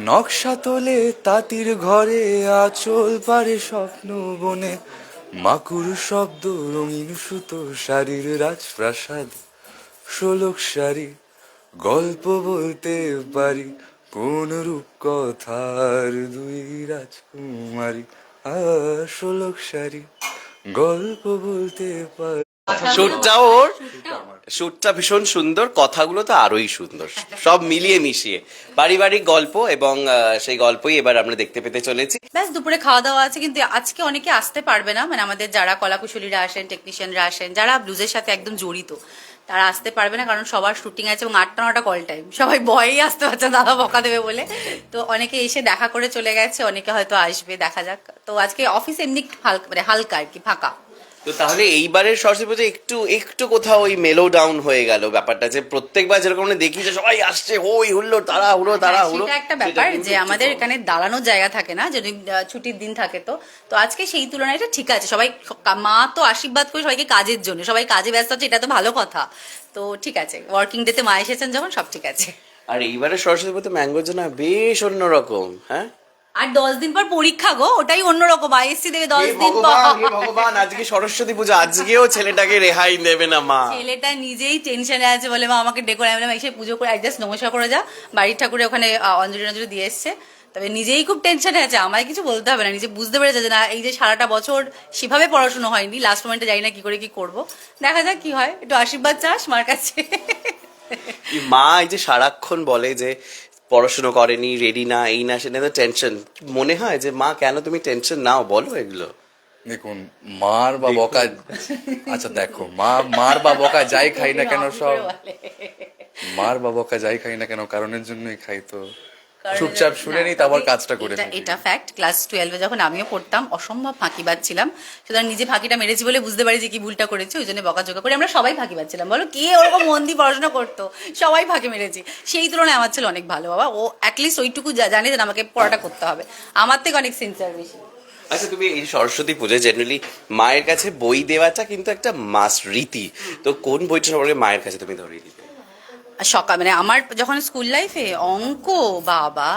নকশা তোলে তাঁতির ঘরে, আচল পারে স্বপ্ন বনে। মাকুর শব্দ, রঙিন সুতো, শাড়ির রাজপ্রাসাদ। ষোলক শাড়ি, গল্প বলতে পারি। কোন রূপ কথার দুই রাজকুমারী। আর ষোলক শাড়ি, গল্প বলতে পারি। শুটটা ওর শুটটা ভীষণ সুন্দর কথাগুলো তো আরোই সুন্দর সব মিলিয়ে মিশিয়ে। পারিবারিক গল্প এবং সেই গল্পই এবার আমরা দেখতে পেতে চলেছি। ব্যাস দুপুরে খাওয়া দাওয়া আছে কিন্তু আজকে অনেকে আসতে পারবে না। মানে আমাদের যারা কলাকুশলীরা আসেন টেকনিশিয়ানরা আসেন যারা ব্লুজের সাথে একদম জড়িত তারা আসতে পারবে না কারণ সবার শুটিং আছে এবং আটটা নটা কল টাইম সবাই ভয়েই আসতে পারছে দাদা বকা দেবে বলে। তো অনেকে এসে দেখা করে চলে গেছে অনেকে হয়তো আসবে দেখা যাক। তো আজকে অফিস এমনি হালকা মানে হালকা আর কি ফাঁকা। তো তাহলে এইবারের সরস্বতী পুজো একটু একটু কোথাও ওই মেলো ডাউন হয়ে গেল ব্যাপারটা যে প্রত্যেকবার যেরকম আমরা দেখি যে সবাই আসছে হই হুল্লো তারা হুড়ো তারা হ্যাঁ, সেটা একটা ব্যাপার যে আমাদের এখানে দাঁড়ানোর জায়গা থাকে না যদি ছুটির দিন থাকে তো। তো আজকে সেই তুলনায় এটা ঠিক আছে সবাই মা তো আশীর্বাদ করে সবাইকে কাজের জন্য সবাই কাজে ব্যস্ত আছে এটা তো ভালো কথা। তো ঠিক আছে ওয়ার্কিং ডেতে মা এসেছেন যখন সব ঠিক আছে। আর এইবারের সরস্বতী পুজো ম্যাঙ্গোর জন্য বেশ অন্যরকম হ্যাঁ? আর দশ দিন পর পরীক্ষা গো ওটাই অন্যরকম। আইএসসি দেবে দশ দিন পর। ভগবান আজকে সরস্বতী পুজো আজকেও ছেলেটাকে রেহাই দেবে না মা। ছেলেটা নিজেই টেনশনে আছে বলে মা আমাকে ডেকোর আমি এসে পুজো করে একজাস্ট নমস্কার করে যা। বাড়ির ঠাকুরে ওখানে অঞ্জলি অঞ্জলি দিয়ে এসছে। তবে নিজেই খুব টেনশনে আছে আমায় কিছু বলতে হবে না নিজে বুঝতে পেরেছে যে না এই যে সারাটা বছর সেভাবে পড়াশোনা হয়নি লাস্ট মোমেন্টে জানি না কি করে কি করব। দেখা যাক কি হয় একটু আশীর্বাদ চাস মার কাছে। মা এই যে সারাক্ষণ বলে যে পড়াশুনো করেনি রেডি না এই না সেটা তো টেনশন মনে হয় যে মা কেন তুমি টেনশন নাও? বলো এগুলো। দেখুন মার বা বকা আচ্ছা দেখো মা মার বা বকা যাই খাই না কেন সব? মার বা বকা যাই খাই না কেন? কারণের জন্যই খাই তো। চুপচাপ শুনে নিই তারপর কাজটা করে এটা- ফ্যাক্ট ক্লাস টুয়েলভে যখন আমিও পড়তাম অসম্ভব ফাঁকিবাজ ছিলাম সুতরাং নিজে ফাঁকিটা মেরেছি বলে বুঝতে পারি যে কি ভুলটা করেছি ওই জন্য বকাঝোকা করে আমরা সবাই ফাঁকিবাজ ছিলাম বলো কে ওরকম মন দিয়ে পড়াশোনা করতো? সবাই ফাঁকি মেরেছি। সেই তুলনায় আমার ছেলে অনেক ভালো বাবা। ও অ্যাটলিস্ট ওইটুকু জা- জানে যে আমাকে পড়াটা করতে হবে। আমার থেকে অনেক সিনসিয়ার বেশি। আচ্ছা তুমি এই সরস্বতী পুজো জেনারেলি মায়ের কাছে বই দেওয়াটা কিন্তু একটা মাস রীতি তো কোন বইটা সম্পর্কে মায়ের কাছে তুমি ধরিয়ে দিতে? সকাল মানে আমার যখন স্কুল লাইফে অঙ্ক বাবা।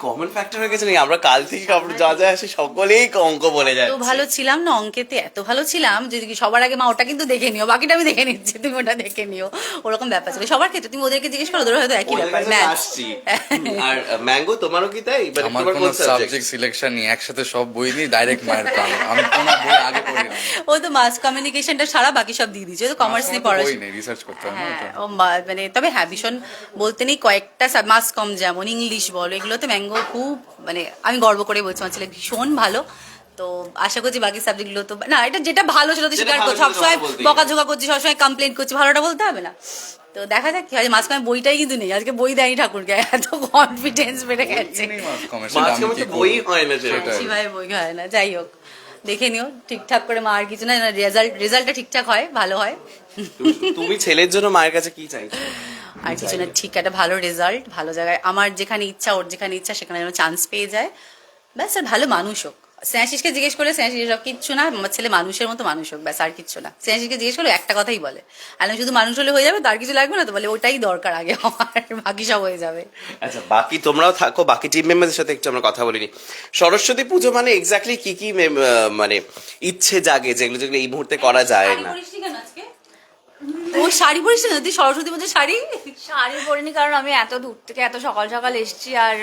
কমন ফ্যাক্টর হয়ে গেছে নাকি? আমরা কাল থেকে আমরা যা যা আসে সকলেই অঙ্ক বলে যায় এত ভালো ছিলাম না অঙ্কেতে এত ভালো ছিলাম যে কি সবার আগে মা ওটা কিন্তু দেখে নিও বাকিটা আমি দেখে নিচ্ছি তুমি ওটা দেখে নিও। ওরকম ব্যাপার ছিল। সবার ক্ষেত্রে তুমি ওদেরকে জিজ্ঞেস করো ওদের হয়তো একই ব্যাপার ম্যাথ আসছি। আর ম্যাঙ্গো তোমারও কি তাই? মানে আমার কোনো সাবজেক্ট সিলেকশন নেই একসাথে সব বই নিই ডাইরেক্ট মায়ের আমি কোনো বই আগে পড়ি না। ও তো মাস কমিউনিকেশনটা সারা বাকি সব দিয়ে দিচ্ছে ও তো কমার্স নিয়ে পড়াশোনা রিসার্চ করতে হয় হ্যাঁ ও মা- মানে তবে হ্যাঁ ভীষণ বলতে নেই কয়েকটা মাস কম যেমন ইংলিশ বলো এগুলোতে ম্যাঙ্গো খুব মানে আমি গর্ব করে বলছি আমার ছেলে ভীষণ ভালো। তো আশা করছি বাকি সাবজেক্টগুলো তো না এটা যেটা ভালো সেটা তো স্বীকার করছি সবসময় বকাঝোকা করছি সবসময় কমপ্লেন করছি ভালোটা বলতে হবে না। তো দেখা যাক কি হয় মাঝখানে বইটাই কিন্তু নেই আজকে বই দেয়নি ঠাকুরকে এত কনফিডেন্স বেড়ে গেছে। বই? হয় না বই হয় না যাই হোক দেখে নিও ঠিকঠাক করে মা আর কিছু না রেজাল্ট রেজাল্টটা ঠিকঠাক হয় ভালো হয়। তুমি- তুমি ছেলের জন্য মায়ের কাছে কি চাইছো? আর কিছু না ঠিক একটা ভালো রেজাল্ট ভালো জায়গায়। আমার যেখানে ইচ্ছা ওর যেখানে ইচ্ছা সেখানে যেন চান্স পেয়ে যায়। ব্যাস আর ভালো মানুষ হোক। স্নেহাশিসকে জিজ্ঞেস করলে স্নেহাশিস সব কিচ্ছু না আমার ছেলে মানুষের মতো মানুষ হোক ব্যাস আর কিচ্ছু না। স্নেহাশিসকে জিজ্ঞেস করলে একটা কথাই বলে আর আমি শুধু মানুষ হলে হয়ে যাবে তার কিছু লাগবে না তো? বলে ওটাই দরকার আগে আমার বাকি সব হয়ে যাবে। আচ্ছা বাকি তোমরাও থাকো বাকি টিম মেম্বারদের সাথে একটু আমরা কথা বলিনি। সরস্বতী পুজো মানে এক্স্যাক্টলি কি কি মানে ইচ্ছে জাগে যেগুলো যেগুলো এই মুহূর্তে করা যায় না। ও শাড়ি পরিস না? তুই সরস্বতী পুজোর শাড়ি? শাড়ি পরিনি কারণ আমি এত দূর থেকে এত সকাল সকাল এসেছি আর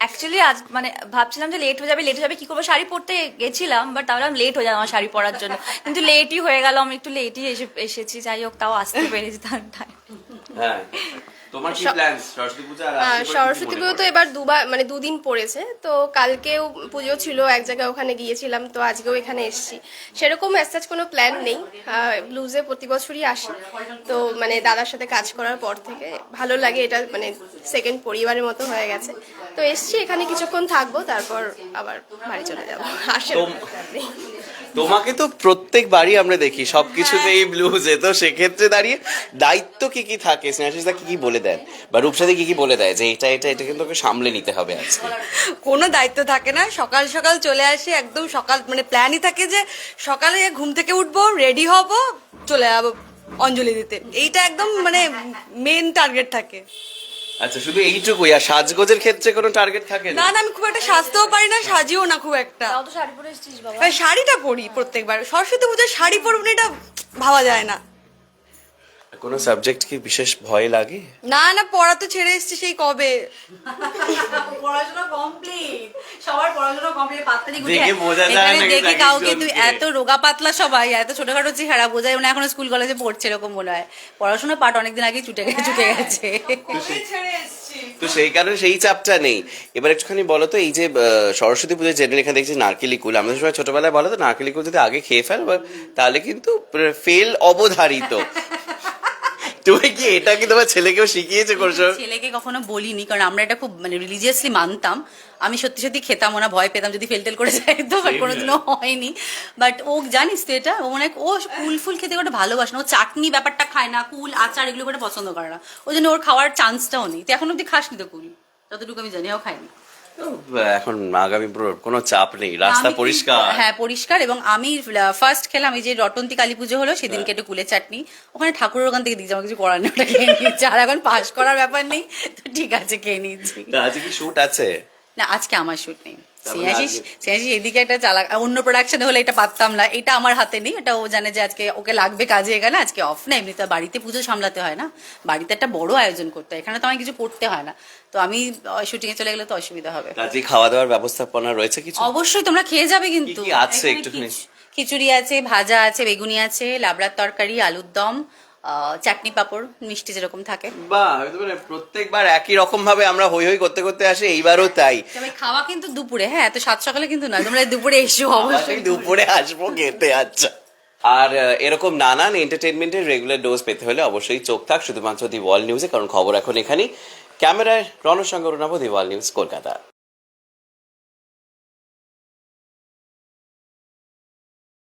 অ্যাকচুয়ালি আজ মানে ভাবছিলাম যে লেট হয়ে যাবে লেট হয়ে যাবে কি করব? শাড়ি পরতে গেছিলাম বাট তাহলে আমি লেট হয়ে যাবে আমার শাড়ি পরার জন্য। কিন্তু লেটই হয়ে গেল আমি একটু লেটই এসে এসেছি যাই হোক তাও আসতে পেরেছি তার টাইম হ্যাঁ। তোমার কি প্ল্যান সরস্বতী পূজা আর সরস্বতী তো এবার দুবার মানে দুদিন পড়েছে। তো কালকেও পুজো ছিল এক জায়গায় ওখানে গিয়েছিলাম তো আজকেও এখানে এসেছি। সেরকম অ্যাসাজ কোনো প্ল্যান নেই। ব্লুজে প্রতি বছরই আসি। তো মানে দাদার সাথে কাজ করার পর থেকে ভালো লাগে এটা মানে সেকেন্ড পরিবারের মতো হয়ে গেছে। তো এসছি এখানে কিছুক্ষণ থাকব তারপর আবার বাড়ি চলে যাব। আসে তোম- তোমাকে তো প্রত্যেকবারই আমরা দেখি সবকিছুতেই ব্লুজে তো সেক্ষেত্রে দাঁড়িয়ে দায়িত্ব কি কি থাকে? স্নেহাশিসদা কি কি বলে দেন? বা রূপসাদি কি কি বলে দেয় যে এটা এটা এটা কিন্তু ওকে সামলে নিতে হবে আজকে? কোনো দায়িত্ব থাকে না। সকাল সকাল চলে আসি একদম সকাল মানে প্ল্যানই থাকে যে সকালে ঘুম থেকে উঠবো রেডি হব চলে যাব অঞ্জলি দিতে। এইটা একদম মানে মেন টার্গেট থাকে। আচ্ছা শুধু এইটুকুই আর সাজগোজের ক্ষেত্রে কোনো টার্গেট থাকে না? না না আমি খুব একটা সাজতেও পারি না সাজিও না খুব একটা। তাও তো শাড়ি পরে এসেছিস বাবা। আর শাড়িটা পরি প্রত্যেকবার। সরস্বতী পুজোয় শাড়ি পরবো না এটা ভাবা যায় না। কোনো সাবজেক্ট কি বিশেষ ভয় লাগে? না না পড়া তো ছেড়ে এসেছি সেই কবে? পড়াশোনা কমপ্লিট সবার পড়াশোনা কমপ্লিট পাততারি দেখে বোঝা যায় না দেখে কাউকে তুই এত রোগা পাতলা সবাই এত ছোটখাটো চেহারা বোঝায় মানে এখনও স্কুল কলেজে পড়ছে এরকম মনে হয়। পড়াশোনা পাঠ অনেকদিন আগে ছুটে গেছে ছুটে গেছে। তো সেই কারণে সেই চাপটা নেই। এবার একটুখানি বলো তো এই যে সরস্বতী পুজোয় জেনারেল এখানে দেখছি নারকেলি কুল। আমাদের সময় ছোটবেলায় বলো তো নারকেলি কুল যদি আগে খেয়ে ফেল তাহলে কিন্তু ফেল অবধারিত। তুমি কি এটা কি তোমার ছেলেকেও শিখিয়েছে করছ ছেলেকে কখনো বলিনি কারণ আমরা এটা খুব মানে রিলিজিয়াসলি মানতাম। আমি সত্যি সত্যি খেতাম ওনা ভয় পেতাম যদি ফেল টেল করে যাইতো বাট কোনোদিনও হয়নি। বাট ও জানিস তো এটা ও মনে ও কুল ফুল খেতে ওটা ভালোবাসে না। ও চাটনি ব্যাপারটা খায় না কুল আচার এগুলো করে পছন্দ করে না। ওই জন্য ওর খাওয়ার চান্সটাও নেই। তুই এখন অব্দি খাসনি তো কুল? যতটুকু আমি জানি ও খায়নি। এখন আগামী কোনো চাপ নেই রাস্তা পরিষ্কার। হ্যাঁ পরিষ্কার এবং আমি ফার্স্ট খেলাম এই যে রটন্তি কালী পুজো হলো সেদিনকে একটু কুলে চাটনি। ওখানে ঠাকুরের ওখান থেকে দিয়েছে আমার কিছু করার নেই ওটা খেয়ে নিচ্ছি আর এখন পাস করার ব্যাপার নেই তো ঠিক আছে খেয়ে নিচ্ছি আজকে কি শ্যুট আছে? না আজকে আমার শ্যুট নেই। এদিকে একটা চালাক অন্য প্রোডাকশনে হলে এটা পারতাম না। এটা আমার হাতে নেই এটা ও জানে যে আজকে ওকে লাগবে কাজে এখানে আজকে অফ না এমনিতে বাড়িতে পুজো সামলাতে হয় না। বাড়িতে একটা বড় আয়োজন করতে হয় এখানে তো আমার কিছু করতে হয় না। তো আমি শুটিংয়ে চলে গেলে তো অসুবিধা হবে। খাওয়া দাওয়ার ব্যবস্থাপনা রয়েছে কিছু? অবশ্যই তোমরা খেয়ে যাবে কিন্তু। আছে এখানে খিচুড়ি আছে ভাজা আছে বেগুনি আছে লাবড়ার তরকারি আলুর দম চাটনি পাপড় মিষ্টি যেরকম থাকে। বাহ মানে প্রত্যেকবার একই রকম ভাবে আমরা হই হই করতে করতে আসি এইবারও তাই। তবে খাওয়া কিন্তু দুপুরে হ্যাঁ এত সাত সকালে কিন্তু না তোমরা দুপুরে এসো অবশ্যই। দুপুরে আসব খেতে আচ্ছা। আর এরকম নানান এন্টারটেনমেন্টের রেগুলার ডোজ পেতে হলে অবশ্যই চোখ থাক শুধুমাত্র দি ওয়ার্ল্ড নিউজে কারণ খবর এখন এখানেই। ক্যামেরায় রণসঙ্গ রুনাবো দি ওয়ার্ল্ড নিউজ কলকাতা।